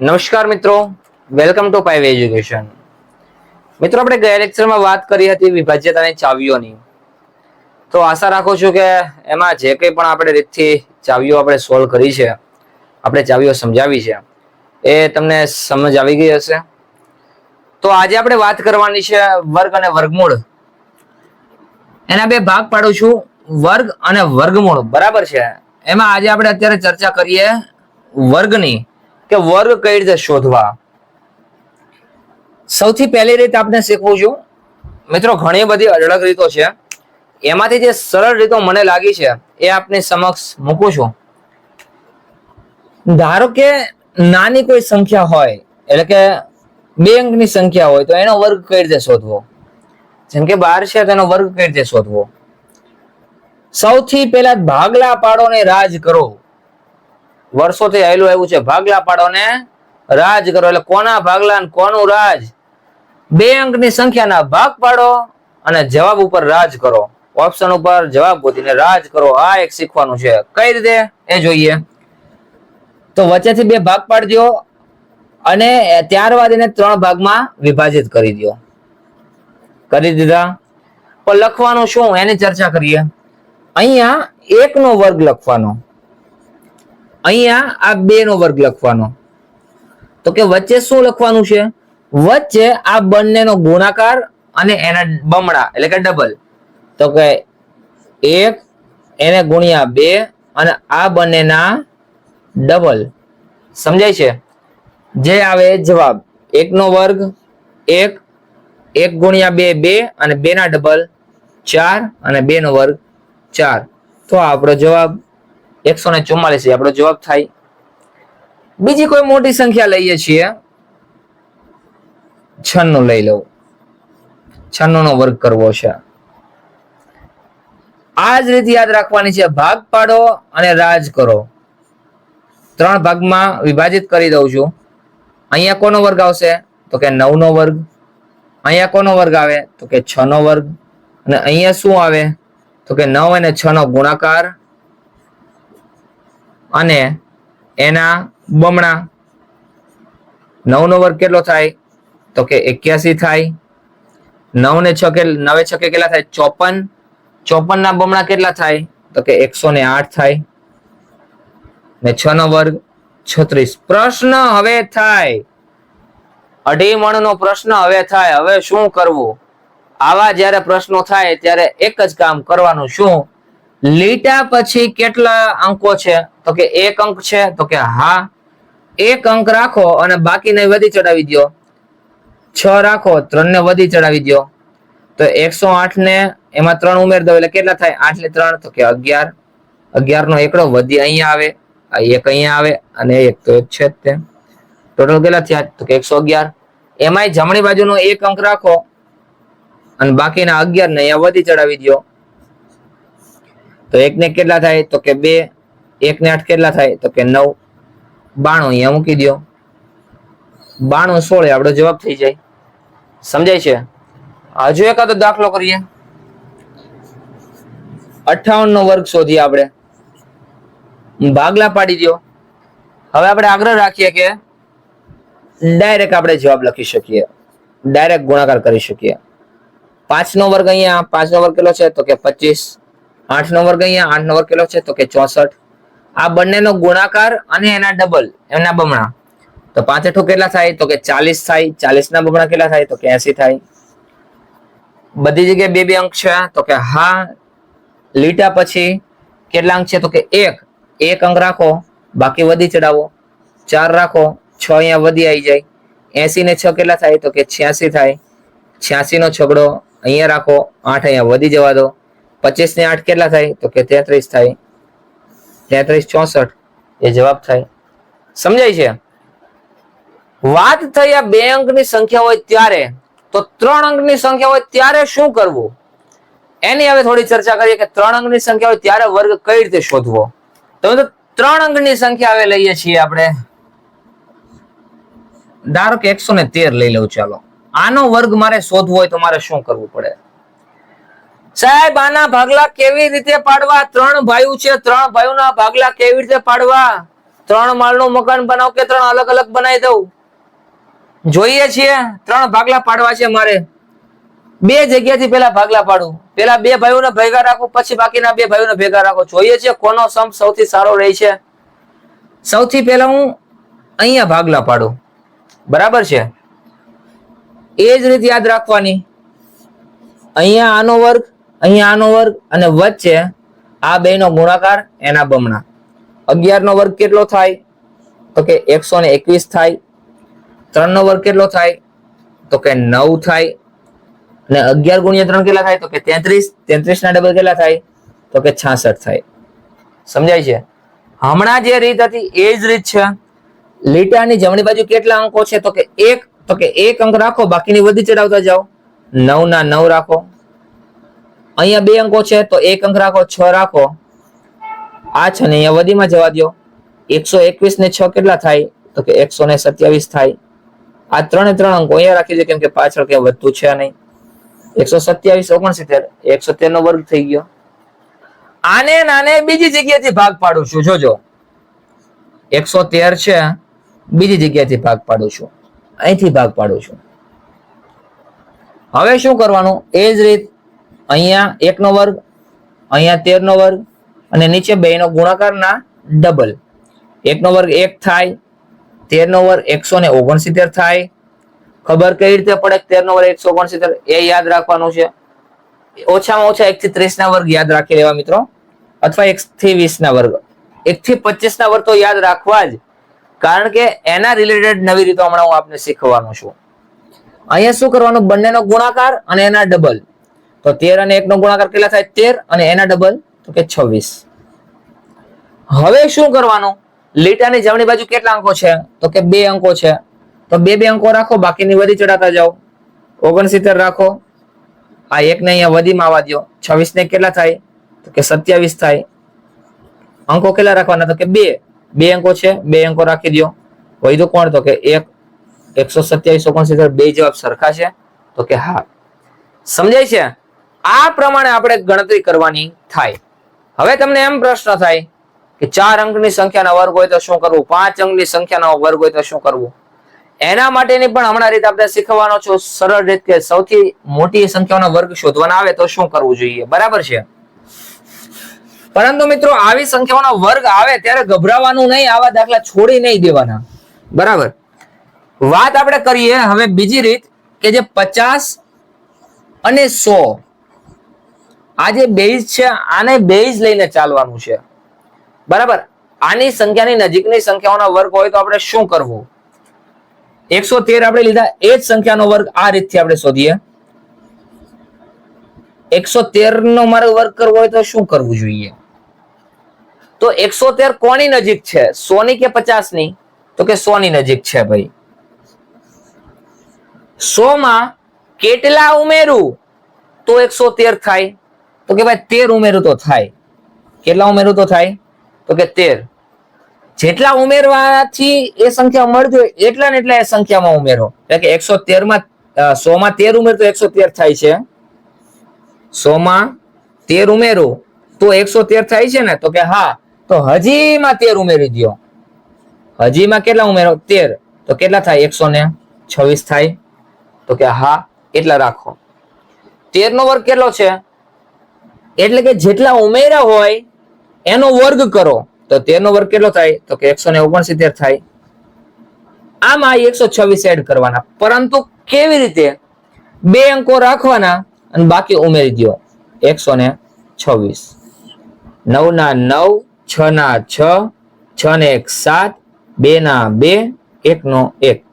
નમસ્કાર મિત્રો. Welcome to પાઇવ education મિત્રો, આપણે ગયા લેક્ચરમાં વાત કરી હતી વિભાજ્યતાની ચાવીઓની. તો આશા રાખું છું કે એમાં જે કંઈ પણ આપણે રીતથી ચાવીઓ આપણે સોલ્વ કરી છે, આપણે ચાવીઓ સમજાવી છે, એ તમને સમજ આવી ગઈ હશે. તો આજે આપણે વાત કરવાની છે વર્ગ અને વર્ગમૂળ. એના બે ભાગ પાડું છું, વર્ગ અને વર્ગમૂળ. બરાબર છે? એમાં આજે આપણે અત્યારે ચર્ચા કરીએ વર્ગની. કે વર્ગ કઈ રીતે શોધવા? સૌથી પહેલી રીત આપણે શીખવું છું. મિત્રો, ઘણી બધી અઢળક રીતો છે. એમાંથી જે સરળ રીતો મને લાગી છે, એ આપની સમક્ષ મૂકું છું. ધારો કે નાની કોઈ સંખ્યા હોય, એટલે કે બે અંકની સંખ્યા હોય, તો એનો વર્ગ કઈ રીતે શોધવો? જેમ કે બાર છે તેનો વર્ગ કઈ રીતે શોધવો? સૌથી પહેલા ભાગલા પાડો ને રાજ કરો. વર્ષોથી આવેલું આવ્યું છે ભાગલા પાડો ને રાજ કરો. એટલે કોના ભાગલા ને કોનું રાજ? બે અંકની સંખ્યાના ભાગ પાડો અને જવાબ ઉપર રાજ કરો. ઓપ્શન ઉપર જવાબ ગોતીને રાજ કરો. આ એક શીખવાનું છે. કઈ રીતે? એ જોઈએ. તો વચ્ચેથી બે ભાગ પાડજો અને ત્યારબાદ એને ત્રણ ભાગમાં વિભાજિત કરી દો કરી દીધા. પણ લખવાનું શું? એની ચર્ચા કરીએ. અહીંયા એક નો વર્ગ લખવાનો. અહીંયા આ બે નો વર્ગ લખવાનો. તો કે વચ્ચે શું લખવાનું છે? વચ્ચે આ બંનેનો ગુણાકાર અને એના બમણા, એટલે કે ડબલ તો કે એક, એને ગુણ્યા બે અને આ બંનેના ડબલ સમજાય છે? જે આવે જવાબ એક નો વર્ગ એક એક ગુણ્યા બે બે અને બે ના ડબલ ચાર અને બે નો વર્ગ ચાર. તો આપણો જવાબ. એકસો ને ચુમ્માલીસ આપણો જવાબ થાય. બીજી કોઈ મોટી સંખ્યા લઈએ છીએ. છન્નું લઈ લઉં. છન્નું નો વર્ગ કરવો છે. આ જ રીતે યાદ રાખવાની છે, ભાગ પાડો અને રાજ કરો. ત્રણ ભાગમાં વિભાજિત કરી દઉં છું. અહીંયા કોનો વર્ગ આવશે? તો કે નવ નો વર્ગ. અહીંયા કોનો વર્ગ આવે? તો કે છ નો વર્ગ. અને અહીંયા શું આવે? તો કે નવ અને છ નો ગુણાકાર. અને એના બમણા નવનો વર્ગ કેટલો થાય? તો કે એક્યાસી થાય. નવ ને છ નવે છ કે કેટલા થાય? ચોપન. ચોપન ના બમણા કેટલા થાય? તો કે એકસો ને આઠ થાય. ને છ નો વર્ગ છત્રીસ. પ્રશ્ન હવે થાય. અઢી મણ નો પ્રશ્ન હવે થાય. હવે શું કરવું? આવા જ્યારે પ્રશ્નો થાય ત્યારે એક જ કામ કરવાનું શું? લીટા પછી કેટલા અંકો છે? તો કે એક અંક છે, તો કે હા. એક અંક રાખો અને બાકીને વધી ચડાવી દો છ રાખો ત્રણ ને વધી ચડાવી દો તો એકસો આઠ ને એમાં ત્રણ ઉમેર દો, એટલે કેટલા થાય? આઠ ને ત્રણ, તો કે અગિયાર. અગિયાર નો એકડો વધી અહીંયા આવે, આ એક અહીંયા આવે, અને એક તો એક છે તે. ટોટલ કેટલા થયા? તો કે એકસો અગિયાર. એમાંય જમણી બાજુનો એક અંક રાખો અને બાકીના અગિયાર ને અહીંયા વધી ચડાવી દો તો એકને કેટલા થાય? તો કે બે. એકને આઠ કેટલા થાય? તો કે નવ. બાણું અહીંયા મૂકી દો બાણું સોળે, આપણો જવાબ થઈ જાય. સમજાય છે? હજુ એકાદો દાખલો કરીએ. અઠાવન નો વર્ગ શોધીએ આપણે. ભાગલા પાડી દો હવે આપણે આગ્રહ રાખીએ કે ડાયરેક્ટ આપણે જવાબ લખી શકીએ. ડાયરેક્ટ ગુણાકાર કરી શકીએ. પાંચ નો વર્ગ અહીંયા પાંચ નો વર્ગ કેટલો છે? તો કે પચીસ. આઠ નો વર્ગ અહીંયા, આઠ નો વર્ગ કેટલો છે? તો કે ચોસઠ. આ બંનેનો ગુણાકાર અને એના ડબલ એના બમણા. તો પાંચ અઠું કેટલા થાય? તો કે ચાલીસ થાય. ચાલીસ ના બમણા કેટલા થાય? તો કે એસી થાય. બધી જગ્યાએ બે બે અંક છે. તો કે હા, લીટા પછી કેટલા અંક છે? તો કે એક. એક અંક રાખો. બાકી વધી ચડાવો. ચાર રાખો. છ અહીંયા વધી આવી જાય. એસી ને છ કેટલા થાય? તો કે છ્યાસી થાય. છ્યાસી નો છગડો અહીંયા રાખો. આઠ અહીંયા વધી જવા દો. પચીસ ને આઠ કેટલા થાય? તો કે તેત્રીસ થાય. તેત્રીસ ચોસઠ. એ જવાબ થાય. સમજાય છે? વાત થઈ આ બે અંકની સંખ્યા હોય ત્યારે, તો ત્રણ અંકની સંખ્યા હોય ત્યારે શું કરવું? એની હવે થોડી ચર્ચા કરીએ કે ત્રણ અંકની સંખ્યા હોય ત્યારે વર્ગ કઈ રીતે શોધવો? તો ત્રણ અંકની સંખ્યા હવે લઈએ છીએ આપણે. ધારો કે એકસો ને તેર લઈ લઉં, ચાલો. આનો વર્ગ મારે શોધવો હોય તો મારે શું કરવું પડે? સાહેબ, આના ભાગલા કેવી રીતે પાડવા? ત્રણ ભાઈઓ છે, ત્રણ ભાઈઓના ભાગલા કેવી રીતે પાડવા? ત્રણ માળનું મકાન બનાવ કે ત્રણ અલગ અલગ બનાવી દઉં? જોઈએ છીએ. ત્રણ ભાગલા પાડવા છે મારે. બે જગ્યાથી પેલા ભાગલા પાડું. પેલા બે ભાઈઓને ભેગા રાખો, પછી બાકીના બે ભાઈઓને ભેગા રાખો. જોઈએ છે કોનો સંપ સૌથી સારો રહે છે. સૌથી પહેલા હું અહીંયા ભાગલા પાડું. બરાબર છે? એ જ રીતે યાદ રાખવાની. અહીંયા આનો વર્ગ અહીંયા આનો વર્ગ અને વચ્ચે આ બેનો ગુણાકાર એના બમણા. અગિયાર નો વર્ગ કેટલો થાય? તો કે એકસો ને એકવીસ થાય. ત્રણ નો વર્ગ કેટલો થાય? તો કે નવ થાય. અને અગિયાર ગુણ્યા ત્રણ કેટલા થાય? તો કે તેત્રીસ. તેત્રીસ ના ડબલ કેટલા થાય? તો કે છાસઠ થાય. સમજાય છે? હમણાં જે રીત હતી, એ જ રીત છે. લીટાની જમણી બાજુ કેટલા અંકો છે? તો કે એક. તો કે એક અંક રાખો, બાકીની વધી ચડાવતા જાઓ. નવ ના નવ રાખો. અહીંયા બે અંકો છે, તો એક અંક રાખો, છ રાખો. આ છે ને અહીંયા વધીમાં જવા દો એકસો એકવીસ ને છ કેટલા થાય? તો કે એકસો ને સત્યાવીસ થાય. આ ત્રણે ત્રણ અંકો અહીંયા રાખી દે, કેમ કે પાછળ ક્યાં વધતું છે નહીં. એકસો સત્યાવીસ, ઓગણસિત્તેર. એકસો તેર નો વર્ગ થઈ ગયો. આને નાને બીજી જગ્યાથી ભાગ પાડું છું. જોજો. એકસો તેર છે, બીજી જગ્યાથી ભાગ પાડું છું. અહીંથી ભાગ પાડું છું. હવે શું કરવાનું? એ જ રીત અહીંયા એક નો વર્ગ, અહીંયા તેર નો વર્ગ, અને નીચે બે નો ગુણાકારના ડબલ એક નો વર્ગ એક થાય તેર નો વર્ગ એકસો ને ઓગણસિત્તેર થાય. ખબર કઈ રીતે પડે તેર નો વર્ગ એકસો ઓગણસિત્તેર? એ યાદ રાખવાનું છે. ઓછામાં ઓછા એક થી ત્રીસ ના વર્ગ યાદ રાખી લેવા મિત્રો. અથવા એક થી વીસ ના વર્ગ. એક થી પચીસ ના વર્ગ તો યાદ રાખવા જ. કારણ કે એના રિલેટેડ નવી રીતો હમણાં હું આપને શીખવાનું છું. અહીંયા શું કરવાનું? બંનેનો ગુણાકાર અને એના ડબલ તો તેર અને એકનો ગુણાકાર કેટલા થાય? તેર અને એના ડબલ તો કે છવ્વીસ. હવે શું કરવાનું? લીટાની જમણી બાજુ કેટલા અંકો છે? તો કે બે અંકો છે. તો બે બે અંકો રાખો, બાકીની વધી ચડાતા જાઓ. ઓગણસિત્તેર રાખો. આ એકને અહીંયા વધીમાં આવવા દો છવ્વીસ ને કેટલા થાય? તો કે સત્યાવીસ થાય. અંકો કેટલા રાખવાના? તો કે બે. બે અંકો છે, બે અંકો રાખી દો વધુ કોણ? તો કે એક. એકસો સત્યાવીસ, ઓગણસિત્તેર, બે જવાબ સરખા છે. તો કે હા. સમજાય છે? આ પ્રમાણે આપણે ગણતરી કરવાની થાય. હવે તમને એમ પ્રશ્ન થાય કે ચાર અંકની સંખ્યાના વર્ગ હોય તો શું કરવું? પાંચ અંકની સંખ્યાનો વર્ગ હોય તો શું કરવું? એના માટેની પણ હમણાં રીત આપણે શીખવાનો છું. સરળ રીત કે સૌથી મોટી સંખ્યાઓના વર્ગ શોધવાના આવે તો શું કરવું જોઈએ? બરાબર છે? પરંતુ મિત્રો, આવી સંખ્યાઓનો વર્ગ આવે ત્યારે ગભરાવાનું નહીં, આવા દાખલા છોડી નહીં દેવાના. બરાબર? વાત આપણે કરીએ હવે બીજી રીત કે જે પચાસ અને સો. આ જે બેઝ છે, આને બેઝ લઈને ચાલવાનું છે. બરાબર? આની સંખ્યાની નજીકની સંખ્યાઓના વર્ગ હોય તો આપણે શું કરવું? એકસો તેર આપણે લીધા, એ જ સંખ્યાનો વર્ગ આ રીતથી આપણે શોધીએ. એકસો તેર નો મારે વર્ગ કરવો હોય તો શું કરવું જોઈએ? તો એકસો તેર કોની નજીક છે? સો ની કે પચાસની તો કે સો ની નજીક છે ભાઈ. સો માં કેટલા ઉમેરું? તો એકસો તેર થાય. તો કે ભાઈ તેર ઉમેરું તો થાય. કેટલા ઉમેરું તો થાય? તો કે તેર. જેટલા ઉમેરવાથી એ સંખ્યા મળતી હોય, એટલા ને એટલા એ સંખ્યામાં ઉમેરો. એટલે કે એકસો તેરમાં સો માં તેર ઉમેર તો એકસો તેર થાય છે. સો માં તેર ઉમેરું તો એકસો તેર થાય છે ને? તો કે હા, તો હજી માં તેર ઉમેરી દો હજી માં કેટલા ઉમેરો? તેર. તો કેટલા થાય? એકસો ને છવ્વીસ થાય. તો કે હા, એટલા રાખો. તેર નો વર્ગ કેટલો છે? એટલે કે જેટલા ઉમેરા હોય, એનો વર્ગ કરો. તો તેનો વર્ગ કેટલો થાય? તો કે એકસો ને ઓગણસિત્તેર થાય. આમાં એકસો છવ્વીસ એડ કરવાના. પરંતુ કેવી રીતે? બે અંકો રાખવાના અને બાકી ઉમેરી દો એકસો ને છવ્વીસ. નવ ના નવ, છ ના છ છ ને એક સાત, બે ના બે, એક નો એક.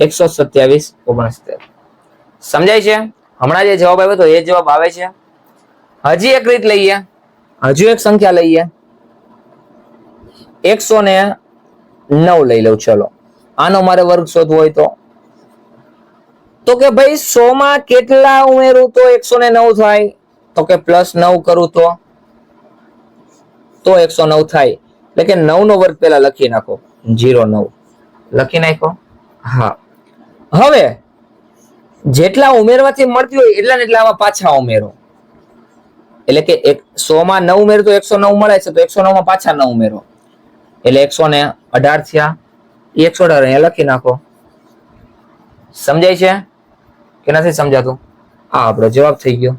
એકસો સત્યાવીસ, ઓગણસિત્તેર. સમજાય છે? હમણાં જે જવાબ આવ્યો તો એ જવાબ આવે છે. હજી એક રીત લઈએ. હજુ એક સંખ્યા લઈએ. એકસો ને નવ લઈ લઉં, ચલો. આનો મારે વર્ગ શોધવો હોય તો. તો કે ભાઈ, સો માં કેટલા ઉમેરું તો એકસો ને નવ થાય? તો કે પ્લસ નવ કરું તો? તો એકસો નવ થાય. એટલે કે નવ નો વર્ગ પેલા લખી નાખો. જીરો નવ. લખી નાખો. હા. હવે, જેટલા ઉમેરવાથી મળતી હોય એટલા ને એટલા આમાં પાછા ઉમેરો. એટલે કે એક સો માં નવ ઉમેરો તો એકસો નવ મળે છે, તો એકસો નવમાં પાછા નવ ઉમેરો. એટલે એકસો ને અઢાર થયા. એકસો અઢાર અહીંયા લખી નાખો. સમજાય છે? કે નથી સમજાતું? આ આપણો જવાબ થઈ ગયો.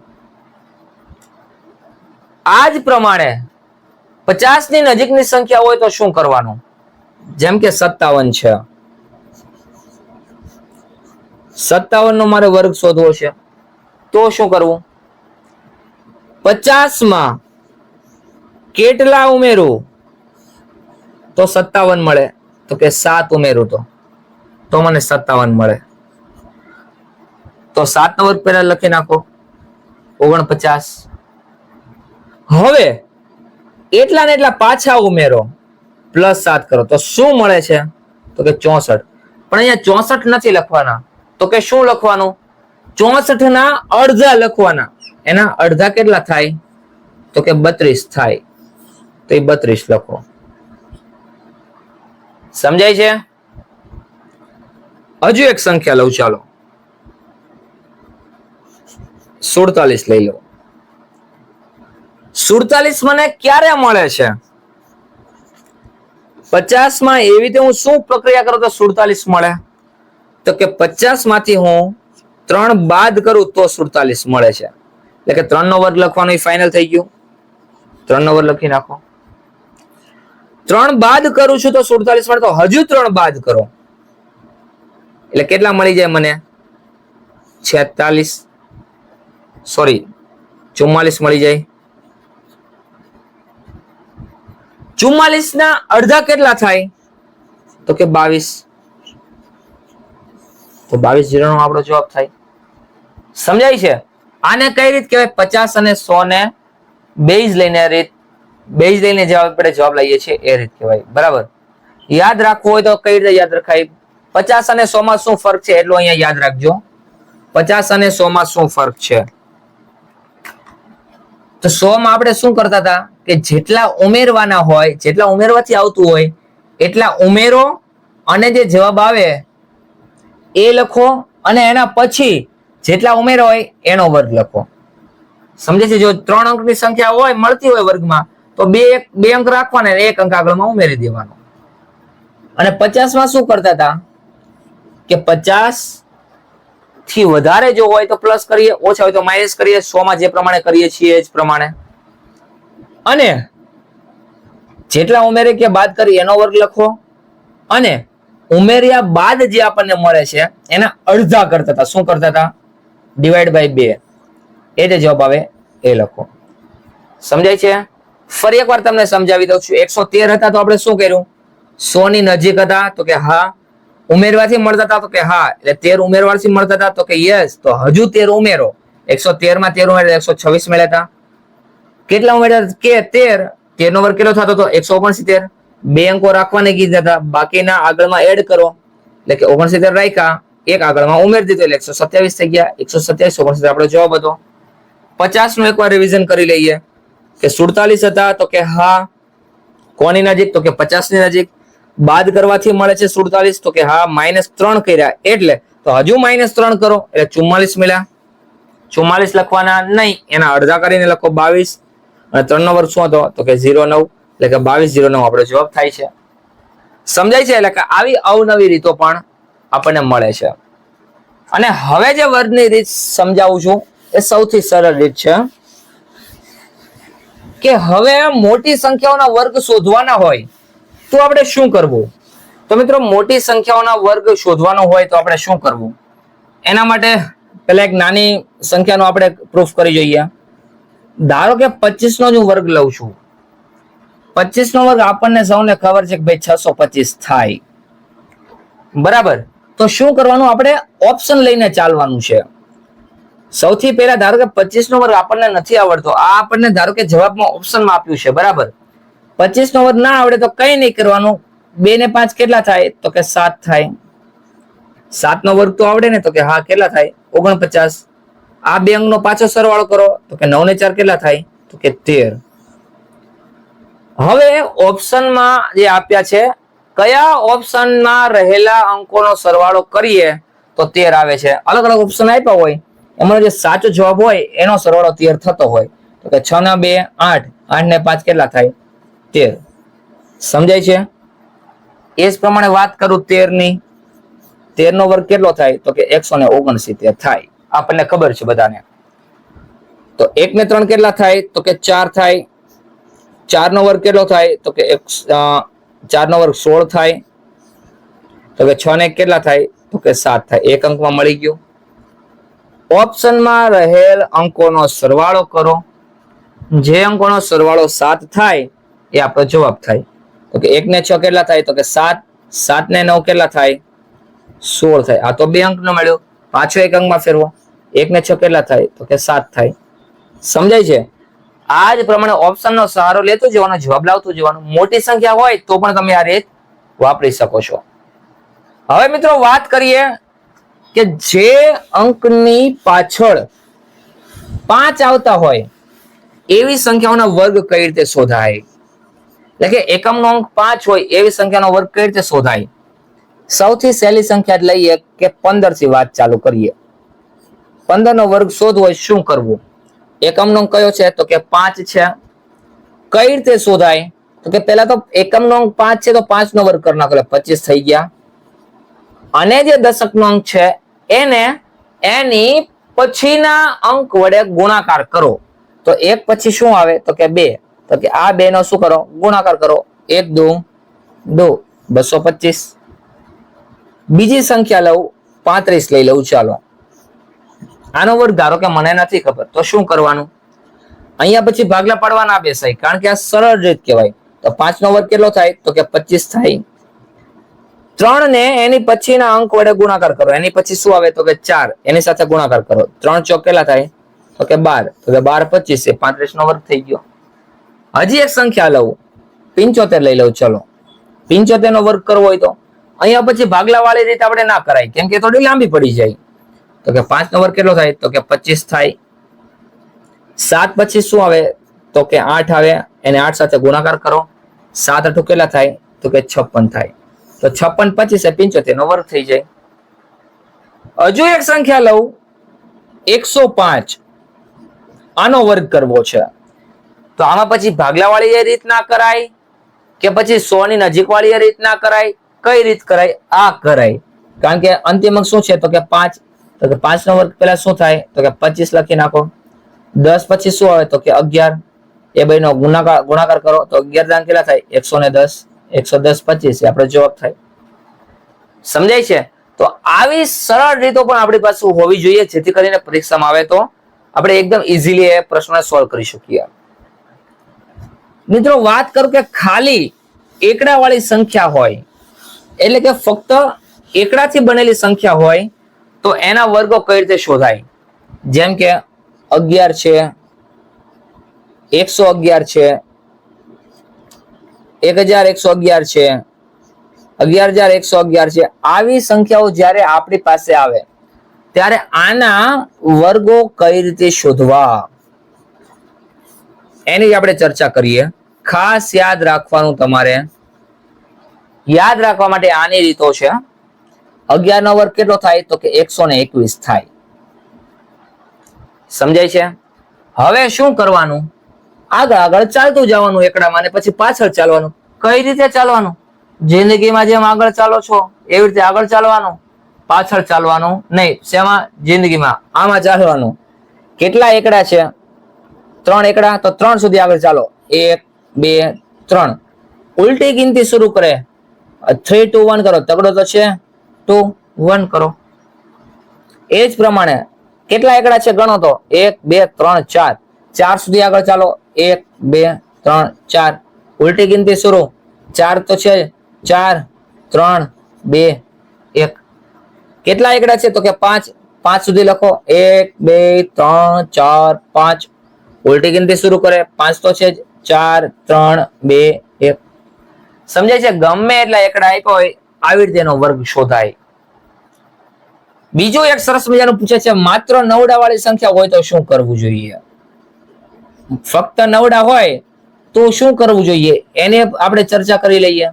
આ જ પ્રમાણે પચાસની નજીકની સંખ્યા હોય તો શું કરવાનું? જેમ કે સત્તાવન છે. સત્તાવન નો મારે વર્ગ શોધવો છે. તો શું કરવું? પચાસમાં કેટલા ઉમેરું? તો સત્તાવન મળે. તો કે સાત ઉમેરું તો. તો મને સત્તાવન મળે. તો સાત નો વર્ગ પહેલા લખી નાખો. ઓગણપચાસ. હવે એટલા ને એટલા પાછા ઉમેરો. પ્લસ સાત કરો. તો શું મળે છે? તો કે ચોસઠ. પણ અહીંયા ચોસઠ નથી લખવાના. તો કે શું લખવાનું? ચોસઠ ના અડધા લખવાના. એના અડધા કેટલા થાય? તો કે બત્રીસ થાય. તો એ બત્રીસ લખો. સમજાય છે? હજુ એક સંખ્યા લઉં, ચાલો. સુડતાલીસ લઈ લો. સુડતાલીસ મને ક્યારે મળે છે? પચાસમાં એવી રીતે હું શું પ્રક્રિયા કરું તો સુડતાલીસ મળે? તો કે પચાસમાંથી હું ત્રણ બાદ કરું તો સુડતાલીસ મળે છે. એટલે કે ત્રણ નો વર્ગ લખવાનું ફાઇનલ થઈ ગયું. ત્રણ નો વર્ગ લખી નાખો. ત્રણ બાદ કરું છું તો સુડતાલીસ મળે તો હજુ ત્રણ બાદ કરો. એટલે કેટલા મળી જાય મને? છેતાલીસ. સોરી ચુમ્માલીસ મળી જાય. ચુમ્માલીસ ના અડધા કેટલા થાય? તો કે બાવીસ. તો બાવીસ જીરો નો આપણો જવાબ થાય. સમજાય છે? આને કઈ રીત કહેવાય? પચાસ અને સો ને બેઝ લઈને રીત બેઝ લઈને જવાબ આપણે જવાબ લઈએ છીએ, એ રીત કહેવાય. બરાબર? યાદ રાખવું હોય તો કઈ રીતે યાદ રખાય? પચાસ અને સો માં શું ફરક છે? એટલું અહીંયા યાદ રાખજો. પચાસ અને સો માં શું ફરક છે? તો સો માં આપણે શું કરતા હતા? કે જેટલા ઉમેરવાના હોય, જેટલા ઉમેરવાથી આવતું હોય, એટલા ઉમેરો અને જે જવાબ આવે, એ લખો અને એના પછી જેટલા ઉમેરો હોય, એનો વર્ગ લખો. સમજે છે, જો ત્રણ અંકની સંખ્યા હોય, મળતી હોય વર્ગમાં, તો બે એક, બે અંક રાખવાના એક અંક આગળમાં ઉમેરી દેવાનો. અને પચાસમાં શું કરતા હતા? કે પચાસથી વધારે જો હોય તો પ્લસ કરીએ, ઓછા હોય તો માઇનસ કરીએ સો માં જે પ્રમાણે કરીએ છીએ જ પ્રમાણે. અને જેટલા ઉમેરે કે બાદ કરી એનો વર્ગ લખો. અને ઉમેર્યા બાદ જે આપણને મળે છે, એના અડધા કરતા હતા. શું કરતા હતા? ડિવાઈડ બાય બે. એ જે જવાબ આવે, એ લખો. સમજાય છે? ફરી એકવાર તમને સમજાવી દઉં છું. એકસો તેર હતા તો આપણે શું કર્યું? સો ની નજીક હતા તો કે હા. ઉમેરવાથી મળતા હતા તો કે હા. એટલે તેર ઉમેરવાથી મળતા હતા તો કે યસ તો હજુ તેર ઉમેરો. એકસો તેરમાં તેર ઉમેર એકસો છવ્વીસ મળ્યા હતા. કેટલા ઉમેર્યા કે તેર. તેર નો વર્ગ કેટલો થતો હતો? એકસો ઓગણસિત્તેર. બે અંકો રાખવાને કીધા હતા. બાકીના આગળમાં એડ કરો. એટલે કે ઓગણસિત્તેર રાખ્યા. એક આગળમાં ઉમેરી દીધો એટલે એકસો સત્યાવીસ થઈ ગયા. એકસો સત્યાવીસ, ઓગણસિત્તેર, આપણો જવાબ હતો પચાસનું એકવાર રિવિઝન કરી લઈએ. કે સુડતાલીસ હતા તો કે હા, કોની નજીક? તો કે પચાસની નજીક. બાદ કરવાથી મળે છે સુડતાલીસ, તો કે હા માઇનસ ત્રણ કર્યા. એટલે તો હજુ માઇનસ ત્રણ કરો, એટલે ચુમ્માલીસ મળ્યા. ચુમ્માલીસ લખવાના નહીં, એના અડધા કરીને લખો બાવીસ. અને ત્રણ નો વર્ગ શું હતો? તો કે ઝીરો નવ. એટલે કે બાવીસ, ઝીરો નવ, આપણો જવાબ થાય છે. સમજાય છે? એટલે કે આવી અવનવી રીતો પણ આપણને મળે છે. અને હવે જે વર્ગની રીત સમજાવું છું, એ સૌથી સરળ રીત છે કે હવે મોટી સંખ્યાઓના વર્ગ શોધવાના હોય, તો આપણે શું કરવું? તો મિત્રો, મોટી સંખ્યાઓના વર્ગ શોધવાનો હોય, તો આપણે શું કરવું? એના માટે પહેલા એક નાની સંખ્યાનો આપણે પ્રૂફ કરી જોઈએ. ધારો કે પચીસ નો જ હું વર્ગ લઉં છું. પચીસ નો વર્ગ આપણને સૌને ખબર છે કે ભાઈ છસો પચીસ થાય. બરાબર? તો શું કરવાનું? આપણે ઓપ્શન લઈને ચાલવાનું છે. સૌથી પહેલા ધારો કે પચીસ નો વર્ગ આપણને નથી આવડતો, આ આપણને ધારો કે જવાબમાં ઓપ્શનમાં આપ્યું છે, બરાબર? પચીસ નો વર્ગ ના આવડે તો કઈ નહીં કરવાનું. બે ને પાંચ કેટલા થાય? તો કે સાત થાય. સાત નો વર્ગ તો આવડે ને, તો કે હા, કેટલા થાય? ઓગણપચાસ. આ બે અંકનો પાછો સરવાળો કરો, તો કે નવ ને ચાર કેટલા થાય? તો કે તેર. હવે ઓપ્શનમાં જે આપ્યા છે કયા ઓપ્શનમાં રહેલા અંકોનો સરવાળો કરીએ તો તેર આવે છે. અલગ અલગ ઓપ્શન આપ્યા હોય, એમાં જે સાચો જવાબ હોય, એનો સરવાળો તેર થતો હોય. તો કે છ ના બે, આઠ આઠ ને પાંચ કેટલા થાય? તેર. સમજાય છે? એ જ પ્રમાણે વાત કરું તેરની તેર નો વર્ગ કેટલો થાય? તો કે એકસો ને ઓગણસિત્તેર થાય. આપણને ખબર છે બધાને. તો એક ને ત્રણ કેટલા થાય? તો કે ચાર થાય. ચાર નો વર્ગ કેટલો થાય? તો કે એક ચાર નો વર્ગ સોળ થાય, તો કે છ ને કેટલા થાય? તો કે સાત થાય. એક અંકમાં મળી ગયું. ઓપ્શનમાં રહેલ અંકોનો સરવાળો કરો. જે અંકોનો સરવાળો સાત થાય, એ આપણો જવાબ થાય. તો કે એક ને છ કેટલા થાય? તો કે સાત. સાત ને નવ કેટલા થાય? સોળ થાય. આ તો બે અંક નો મળ્યો. પાછો એક અંકમાં ફેરવો. એક ને છ કેટલા થાય? તો કે સાત થાય. સમજાય છે? આ જ પ્રમાણે ઓપ્શન નો સહારો લેતો જવાનો, જવાબ લાવતો જવાનો. મોટી સંખ્યા હોય તો પણ તમે આ રીત વાપરી શકો છો. હવે મિત્રો વાત કરીએ કે જે અંકની પાછળ પાંચ આવતા હોય, એવી સંખ્યાઓના વર્ગ કઈ રીતે શોધાય? એટલે કે એકમનો અંક પાંચ હોય, એવી સંખ્યાનો વર્ગ કઈ રીતે શોધાય? સૌથી સહેલી સંખ્યા લઈએ કે પંદરથી વાત ચાલુ કરીએ. પંદર નો વર્ગ શોધવો શું કરવું? એકમનો અંક કયો છે? તો કે પાંચ છે. કઈ રીતે શોધાય? તો કે પહેલા તો એકમનો અંક પાંચ છે તો પાંચ નો વર્ગ કરી નાખો પચીસ થઈ ગયા. અને જે દશકનો અંક છે, એને એની પછીના અંક વડે ગુણાકાર કરો. તો એક પછી શું આવે? તો કે બે. તો કે આ બે નો શું કરો? ગુણાકાર કરો. એક, દો દો, બસો પચીસ. બીજી સંખ્યા લઉં, પાંત્રીસ લઈ લઉં, ચાલો. આનો વર્ગ ધારો કે મને નથી ખબર, તો શું કરવાનું? અહીંયા પછી ભાગલા પાડવાના બેસાય, કારણ કે આ સરળ રીત કહેવાય. તો પાંચ નો વર્ગ કેટલો થાય? તો કે પચીસ થાય. ત્રણ ને એની પછીના અંક વડે ગુણાકાર કરો. એની પછી શું આવે? તો કે ચાર. એની સાથે ગુણાકાર કરો. ત્રણ ચોક કેટલા થાય? તો કે બાર. તો કે બાર પચીસ એ પાંત્રીસ નો વર્ગ થઈ ગયો. હજી એક સંખ્યા લઉં. પિંચોતેર લઈ લઉં. ચલો. પિંચોતેર નો વર્ગ કરવો હોય તો. અહીંયા પછી ભાગલા વાળી રીતે આપણે ના કરાય, કેમ કે થોડી લાંબી પડી જાય. તો કે પાંચ નો વર્ગ કેટલો થાય? તો કે પચીસ થાય. સાત પછી શું આવે? તો કે આઠ આવે. એને આઠ સાથે ગુણાકાર કરો. સાત અઠું કેટલા થાય? તો કે છપ્પન થાય. તો છપ્પન પચીસ એ પિંચોતેર નો વર્ગ થઈ જાય. હજુ એક સંખ્યા લઉં. એકસો પાંચ. આનો વર્ગ કરવો છે. તો આમાં પછી ભાગલા વાળી એ રીત ના કરાય કે પછી સો ની નજીક વાળી એ રીત ના કરાય? કઈ રીત કરાય? આ કરાય. કારણ કે અંતિમ શું છે? તો કે પાંચ તો કે પાંચ નો વર્ગ પેલા શું થાય? તો કે પચીસ લખી નાખો. દસ પછી શું આવે? તો કે અગિયાર. એ બે નો ગુણાકાર ગુણાકાર કરો. તો અગિયાર દાન કેટલા થાય? એકસો ને દસ. એકસો દસ પચીસ. આપણો જવાબ થાય. સમજાય છે? તો આવી સરળ રીતો પણ આપણી પાસે હોવી જોઈએ. જેથી કરીને પરીક્ષામાં આવે તો આપણે એકદમ ઇઝીલી એ પ્રશ્ન સોલ્વ કરી શકીએ. મિત્રો, વાત કરું કે ખાલી એકડા વાળી સંખ્યા હોય, એટલે કે ફક્ત એકડાથી બનેલી સંખ્યા હોય તો એના વર્ગો કઈ રીતે શોધાય? જેમ કે અગિયાર છે, એકસો અગિયાર છે, એક હજાર એકસો અગિયાર છે, અગિયાર હજાર એકસો અગિયાર છે. આવી સંખ્યાઓ જ્યારે આપણી પાસે આવે, ત્યારે આના વર્ગો કઈ રીતે શોધવા? એની આપણે ચર્ચા કરીએ. ખાસ યાદ રાખવાનું તમારે. યાદ રાખવા માટે આની રીતો છે. અગિયાર નો વર્ગ કેટલો થાય? તો કે એકસો ને એકવીસ થાય. સમજાય છે? હવે શું કરવાનું? આગળ આગળ ચાલતું જવાનું એકડામાં ને પછી પાછળ ચાલવાનું. કઈ રીતે ચાલવાનું? જિંદગીમાં જેમ આગળ ચાલો છો, એવી રીતે આગળ ચાલવાનું. પાછળ ચાલવાનું નહીં. શેમાં? જિંદગીમાં. આમાં ચાલવાનું. કેટલા એકડા છે? ત્રણ એકડા? તો ત્રણ સુધી આગળ ચાલો. એક, બે, ત્રણ. ઉલટી ગિનતી શરૂ કરે. થ્રી ટુ વન કરો. તગડો તો છે? ટુ વન કરો. એ જ પ્રમાણે કેટલા એકડા છે ગણો તો? એક, બે, ત્રણ, ચાર. ચાર સુધી આગળ ચાલો. એક, બે, ત્રણ, ચાર. ઉલટી ગિનતી શરૂ. ચાર તો છે ચાર, ત્રણ, બે, એક. કેટલા એકડા છે તો કે પાંચ? પાંચ સુધી લખો. એક, બે, ત્રણ, ચાર, પાંચ. ઉલટી ગિનતી શરૂ કરે. પાંચ તો છે ચાર, ત્રણ, બે, એક. સમજાય છે? ગમે એટલા એકડા આપ્યો હોય આવી રીતે એનો વર્ગ શોધાય. બીજું એક સરસ મજાનું પૂછે છે, માત્ર નવડા વાળી સંખ્યા હોય તો શું કરવું જોઈએ? ફક્ત નવડા હોય તો શું કરવું જોઈએ? એને આપણે ચર્ચા કરી લઈએ.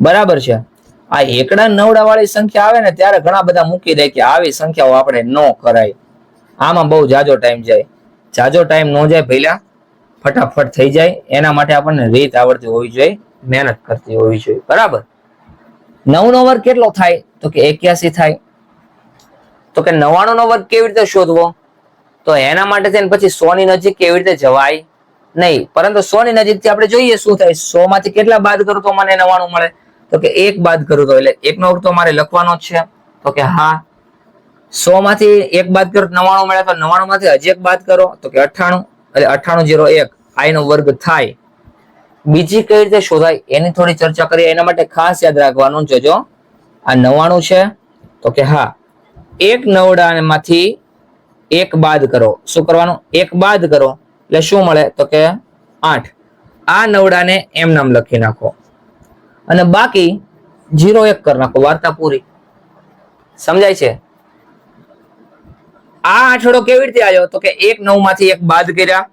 બરાબર છે? આ એકડા નવડા વાળી સંખ્યા આવે ને ત્યારે ઘણા બધા મૂકી દે કે આવી સંખ્યાઓ આપણે ન કરાય. આમાં બહુ જાજો ટાઈમ જાય. જાજો ટાઈમ ન જાય પહેલા ફટાફટ થઈ જાય. એના માટે આપણને રીત આવડતી હોવી જોઈએ, મહેનત કરતી હોવી જોઈએ. બરાબર? નવ નો વર્ગ કેટલો થાય? તો કે એક્યાસી થાય. તો કે નવાણું નો વર્ગ કેવી રીતે શોધવો? તો એના માટે થઈને પછી સો ની નજીક કેવી રીતે જવાય? નહીં, પરંતુ સો ની નજીકથી આપણે જોઈએ શું થાય. સો માંથી કેટલા બાદ કરું તો મને નવાણું મળે? તો કે એક બાદ કરું તો, એટલે એક નો તો મારે લખવાનો છે. તો કે હા. સો માંથી એક બાદ કરો નવાણું મળે, તો નવાણું માંથી હજી એક બાદ કરો. તો કે અઠાણું એટલે અઠાણું જીરો એક. આઈ નો વર્ગ થાય. બીજી કઈ રીતે શોધાય એની થોડી ચર્ચા કરીએ. એના માટે ખાસ યાદ રાખવાનું જોજો આ નવાણું છે. તો કે હા. એક નવડામાંથી એક બાદ કરો. શું કરવાનું? એક બાદ કરો. એટલે શું મળે? તો કે આઠ. આ નવડાને એમ નામ લખી નાખો. અને બાકી જીરો એક કરી નાખો. વાર્તા પૂરી. સમજાય છે? આ આઠડો કેવી રીતે આવ્યો તો કે એક નવમાંથી એક બાદ કર્યા.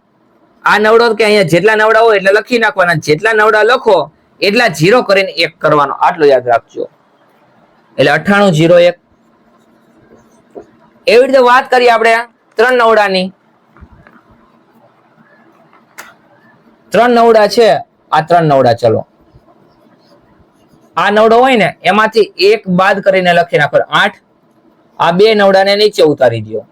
આ નવડો કે અહીંયા જેટલા નવડા હોય એટલે લખી નાખવાના, જેટલા નવડા લખો, એટલા જીરો કરીને એક કરવાનો. આટલું યાદ રાખજો. એટલે અઠાણું જીરો એક. એવી રીતે વાત કરીએ આપણે ત્રણ નવડાની. ત્રણ નવડા છે, આ ત્રણ નવડા ચલો. આ નવડો હોય ને, એમાંથી એક બાદ કરીને લખી નાખો. આઠ, આ બે નવડાને નીચે ઉતારી દો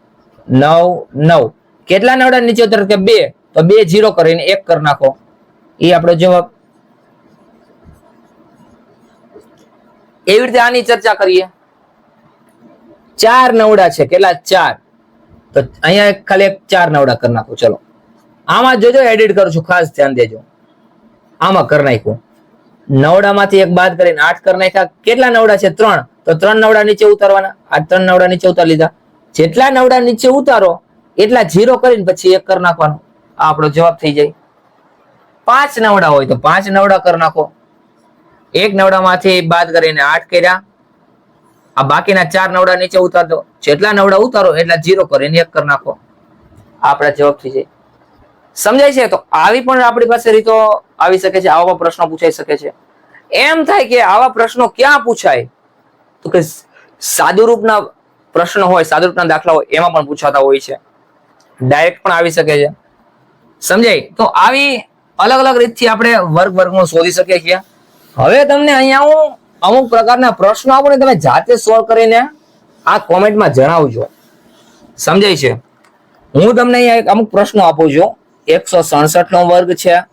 નવ નવ. કેટલા નવડા નીચે ઉતાર કે બે? તો બે જીરો કરીને એક કરી નાખો. એ આપણો જવાબ એવી રીતે આની ચર્ચા કરીએ. ચાર નવડા છે, કેટલા? ચાર. તો અહીંયા ખાલી એક ચાર નવડા કરી નાખો, ચલો. આમાં જોજો એડિટ કરું છું, ખાસ ધ્યાન દેજો. આમાં કરી નાખ્યું. નવડામાંથી એક બાદ કરીને આઠ કરી નાખ્યા. કેટલા નવડા છે? ત્રણ. તો ત્રણ નવડા નીચે ઉતારવાના. આ ત્રણ નવડા નીચે ઉતારી લીધા. જેટલા નવડા નીચે ઉતારો, એટલા જીરો કરીને પછી એક કરી નાખવાનો. આપણો જવાબ થઈ જાય. પાંચ નવડા હોય તો પાંચ નવડા કરી નાખો. એક નવડામાંથી બાદ કરીને આઠ કર્યા. આ બાકીના ચાર નવડા નીચે ઉતાર દો. જેટલા નવડા ઉતારો એટલા જીરો કરીને એક કરી નાખો. આપણા જવાબ થઈ જાય. સમજાય છે? તો આવી પણ આપણી પાસે રીતો આવી શકે છે, આવા પ્રશ્નો પૂછાઈ શકે છે. એમ થાય કે આવા પ્રશ્નો ક્યાં પૂછાય? તો કે સાદુરૂપના પ્રશ્નો હોય સાદુરૂપના દાખલા હોય, એમાં પણ પૂછાતા હોય છે. ડાયરેક્ટ પણ આવી શકે છે. સમજાય? તો આવી અલગ અલગ રીતથી આપણે વર્ગ વર્ગનું શોધી શકીએ છીએ. હવે તમને અહીંયા હું અમુક પ્રકારના પ્રશ્નો આપું ને તમે જાતે સોલ્વ કરીને આ કોમેન્ટમાં જણાવજો. સમજાય છે? હું તમને અહીંયા એક અમુક પ્રશ્નો આપું છું. એકસો સડસઠ નો વર્ગ છે.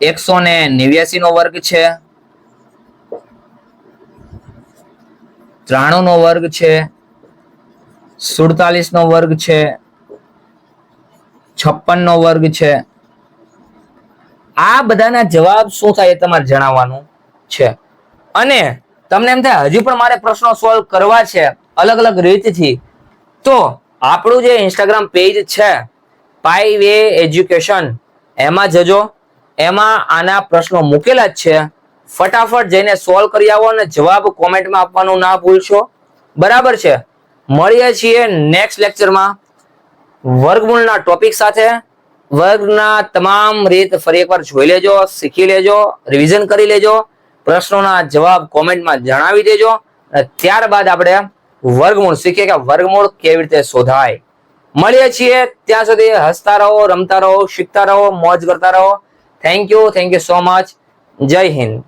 એકસો ને નેવ્યાસી નો વર્ગ છે. ત્રાણું નો વર્ગ છે. સુડતાલીસ નો વર્ગ છે. છપ્પન નો વર્ગ છે. આ બધાના જવાબ શું થાય એ તમારે જણાવવાનું છે. અને તમને એમ થાય, હજી પણ મારે પ્રશ્નો સોલ્વ કરવા છે અલગ અલગ રીતથી. તો આપણું જે ઇન્સ્ટાગ્રામ પેજ છે પાઈ વે એજ્યુકેશન એમાં જજો. એમાં આના પ્રશ્નો મૂકેલા જ છે. ફટાફટ જઈને સોલ્વ કરી આવો અને જવાબ કોમેન્ટમાં આપવાનું ના ભૂલશો. બરાબર છે. મળીએ છીએ નેક્સ્ટ લેક્ચરમાં વર્ગમૂળના ટોપિક સાથે વર્ગના તમામ રીત ફરી એકવાર જોઈ લેજો, શીખી લેજો રિવિઝન કરી લેજો, પ્રશ્નોના જવાબ કોમેન્ટમાં જણાવી દેજો અને ત્યારબાદ આપણે વર્ગમૂળ શીખીએ કે વર્ગમૂળ કેવી રીતે શોધાય. મળીએ છીએ ત્યાં સુધી હસતા રહો, રમતા રહો, શીખતા રહો, મોજ કરતા રહો. Thank you thank you so much Jai Hind.